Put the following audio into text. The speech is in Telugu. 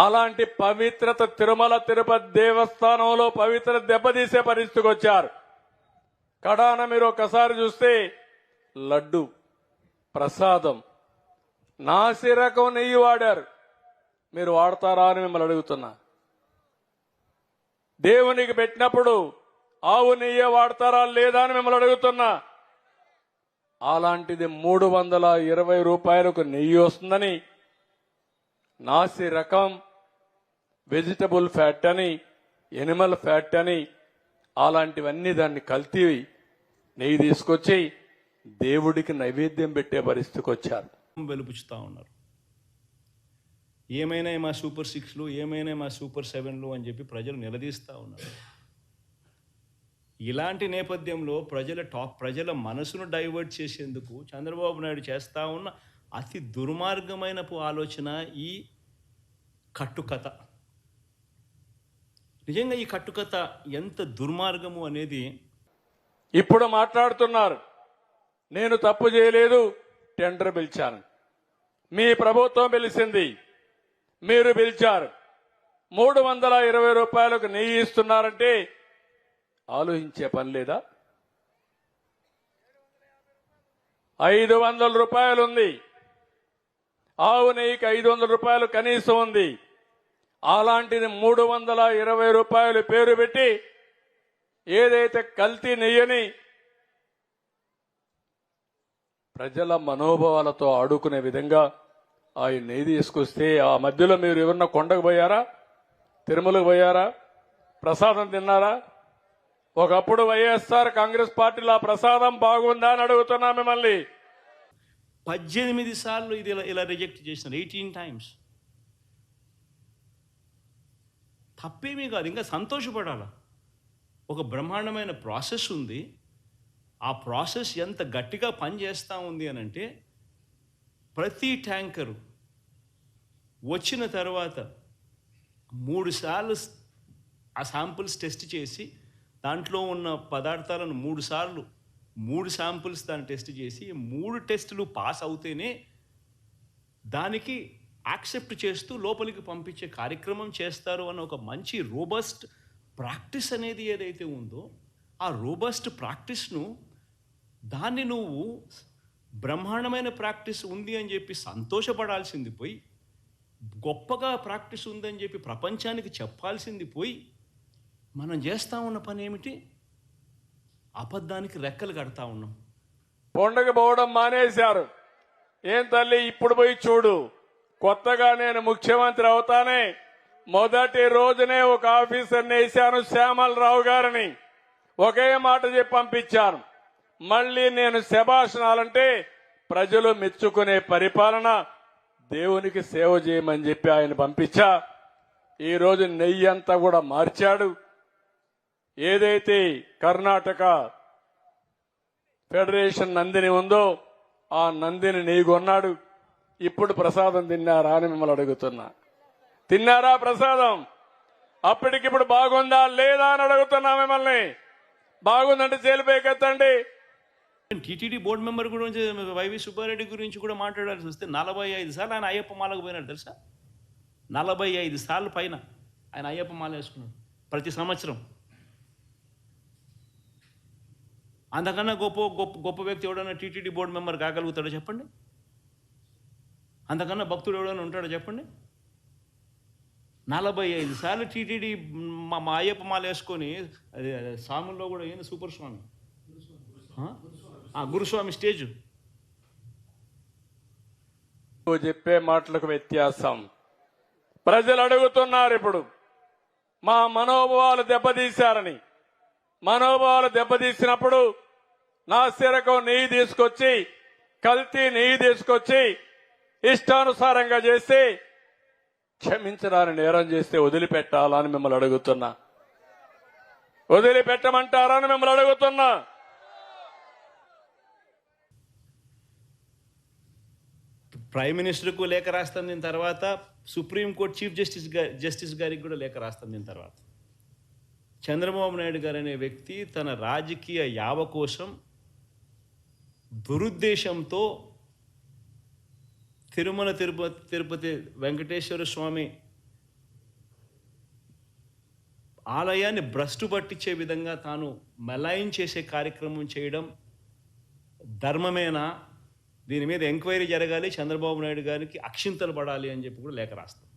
అలాంటి పవిత్రత తిరుమల తిరుపతి దేవస్థానంలో పవిత్ర దెబ్బతీసే పరిస్థితికి వచ్చారు. కడాన మీరు ఒకసారి చూస్తే లడ్డు ప్రసాదం నాసి రకం నెయ్యి వాడారు. మీరు వాడతారా అని మిమ్మల్ని అడుగుతున్నా. దేవునికి పెట్టినప్పుడు ఆవు నెయ్యి వాడతారా లేదా అని మిమ్మల్ని అడుగుతున్నా. అలాంటిది మూడు వందల ఇరవై రూపాయలకు నెయ్యి వస్తుందని నాసి రకం వెజిటబుల్ ఫ్యాట్ అని ఎనిమల్ ఫ్యాట్ అని అలాంటివన్నీ దాన్ని కల్తీ నెయ్యి తీసుకొచ్చి దేవుడికి నైవేద్యం పెట్టే పరిస్థితికి వచ్చారు. వెలుపుచుతా ఉన్నారు. ఏమైనా మా సూపర్ సిక్స్లు ఏమైనా మా సూపర్ సెవెన్లు అని చెప్పి ప్రజలు నిలదీస్తూ ఉన్నారు. ఇలాంటి నేపథ్యంలో ప్రజల టాప్ ప్రజల మనసును డైవర్ట్ చేసేందుకు చంద్రబాబు నాయుడు చేస్తూ ఉన్న అతి దుర్మార్గమైన ఆలోచన ఈ కట్టుకథ. నిజంగా ఈ కట్టుకథ ఎంత దుర్మార్గము అనేది ఇప్పుడు మాట్లాడుతున్నారు. నేను తప్పు చేయలేదు టెండర్ పిలిచాను. మీ ప్రభుత్వం పిలిచింది మీరు పిలిచారు. మూడు వందల ఇరవై రూపాయలకు నెయ్యి ఇస్తున్నారంటే ఆలోచించే పని లేదా? ఐదు వందల రూపాయలు ఉంది ఆవు నెయ్యికి ఐదు వందల రూపాయలు కనీసం ఉంది. అలాంటిది మూడు వందల ఇరవై రూపాయలు పేరు పెట్టి ఏదైతే కల్తీ నెయ్యని ప్రజల మనోభావాలతో ఆడుకునే విధంగా ఆ నెయ్యి తీసుకొస్తే ఆ మధ్యలో మీరు ఎవరన్నా కొండకు పోయారా? తిరుమలకు పోయారా? ప్రసాదం తిన్నారా? ఒకప్పుడు వైఎస్ఆర్ కాంగ్రెస్ పార్టీలో ఆ ప్రసాదం బాగుందా అని అడుగుతున్నా మిమ్మల్ని. పద్దెనిమిది సార్లు ఇది ఇలా ఇలా రిజెక్ట్ చేసినారు ఎయిటీన్ టైమ్స్. తప్పేమీ కాదు. ఇంకా సంతోషపడాల? ఒక బ్రహ్మాండమైన ప్రాసెస్ ఉంది. ఆ ప్రాసెస్ ఎంత గట్టిగా పనిచేస్తూ ఉంది అని అంటే ప్రతి ట్యాంకరు వచ్చిన తర్వాత మూడు సార్లు ఆ శాంపుల్స్ టెస్ట్ చేసి దాంట్లో ఉన్న పదార్థాలను మూడుసార్లు మూడు శాంపుల్స్ దాన్ని టెస్ట్ చేసి మూడు టెస్టులు పాస్ అవుతేనే దానికి యాక్సెప్ట్ చేస్తూ లోపలికి పంపించే కార్యక్రమం చేస్తారు అన్న ఒక మంచి రోబస్ట్ ప్రాక్టీస్ అనేది ఏదైతే ఉందో ఆ రోబస్ట్ ప్రాక్టీస్ను దాన్ని నువ్వు బ్రహ్మాండమైన ప్రాక్టీస్ ఉంది అని చెప్పి సంతోషపడాల్సింది పోయి గొప్పగా ప్రాక్టీస్ ఉందని చెప్పి ప్రపంచానికి చెప్పాల్సింది పోయి మనం చేస్తా ఉన్న పని ఏమిటి? అబద్ధానికి రెక్కలు కడతా ఉన్నాం. కొండకు పోవడం మానేశారు. ఏం తల్లి ఇప్పుడు పోయి చూడు. కొత్తగా నేను ముఖ్యమంత్రి అవుతానే మొదటి రోజునే ఒక ఆఫీసర్ని వేశాను శ్యామలరావు గారిని. ఒకే మాట చెప్పి పంపించాను. మళ్ళీ నేను శభాషణాలంటే ప్రజలు మెచ్చుకునే పరిపాలన దేవునికి సేవ చేయమని చెప్పి ఆయన పంపించా. ఈ రోజు నెయ్యి అంతా కూడా మార్చాడు. ఏదైతే కర్ణాటక ఫెడరేషన్ నందిని ఉందో ఆ నందిని నెయ్యి కొన్నాడు. ఇప్పుడు ప్రసాదం తిన్నారా అని మిమ్మల్ని అడుగుతున్నా. తిన్నారా ప్రసాదం? అప్పటికిప్పుడు బాగుందా లేదా అని అడుగుతున్నా మిమ్మల్ని. బాగుందంటే చేలిపోకెత్తండి టీటీడీ బోర్డు మెంబర్ గురించి వైవి సుబ్బారెడ్డి గురించి కూడా మాట్లాడాల్సి వస్తే నలభై ఐదు సార్లు ఆయన అయ్యప్ప మాలకు పోయినాడు తెలుసా? నలభై ఐదు సార్లు పైన ఆయన అయ్యప్ప మాల వేసుకున్నాడు ప్రతి సంవత్సరం. అంతకన్నా గొప్ప గొప్ప గొప్ప వ్యక్తి ఎవడన్నా టీటీడీ బోర్డు మెంబర్ కాగలుగుతాడో చెప్పండి. అంతకన్నా భక్తుడు ఎవడైనా ఉంటాడో చెప్పండి? నలభై ఐదు సార్లు టీటీడీ మా మా అయ్యప్ప మాల వేసుకొని అది స్వాముల్లో కూడా ఏంది సూపర్ స్వామి? ఆ? గురుస్వామి స్టేజ్. నువ్వు చెప్పే మాటలకు వ్యత్యాసం. ప్రజలు అడుగుతున్నారు ఇప్పుడు. మా మనోభావాలు దెబ్బతీశారని. మనోభావాలు దెబ్బతీసినప్పుడు నా సిరకం నెయ్యి తీసుకొచ్చి కల్తీ నెయ్యి తీసుకొచ్చి ఇష్టానుసారంగా చేస్తే క్షమించరాని నేరం చేస్తే వదిలిపెట్టాలా అని మిమ్మల్ని అడుగుతున్నా. వదిలిపెట్టమంటారా అని మిమ్మల్ని అడుగుతున్నా. ప్రైమ్ మినిస్టర్కు లేఖ రాస్తాం దీని తర్వాత సుప్రీంకోర్టు చీఫ్ జస్టిస్గా జస్టిస్ గారికి కూడా లేఖ రాస్తాం దీని తర్వాత. చంద్రబాబు నాయుడు గారు అనే వ్యక్తి తన రాజకీయ యావ కోసం దురుద్దేశంతో తిరుమల తిరుపతి తిరుపతి వెంకటేశ్వర స్వామి ఆలయాన్ని భ్రష్టు పట్టించే విధంగా తాను మెలాయిన్ చేసే కార్యక్రమం చేయడం ధర్మమేనా? దీని మీద ఎంక్వైరీ జరగాలి. చంద్రబాబు నాయుడు గారికి అక్షింతలు పడాలి అని చెప్పి కూడా లేఖ రాస్తాం.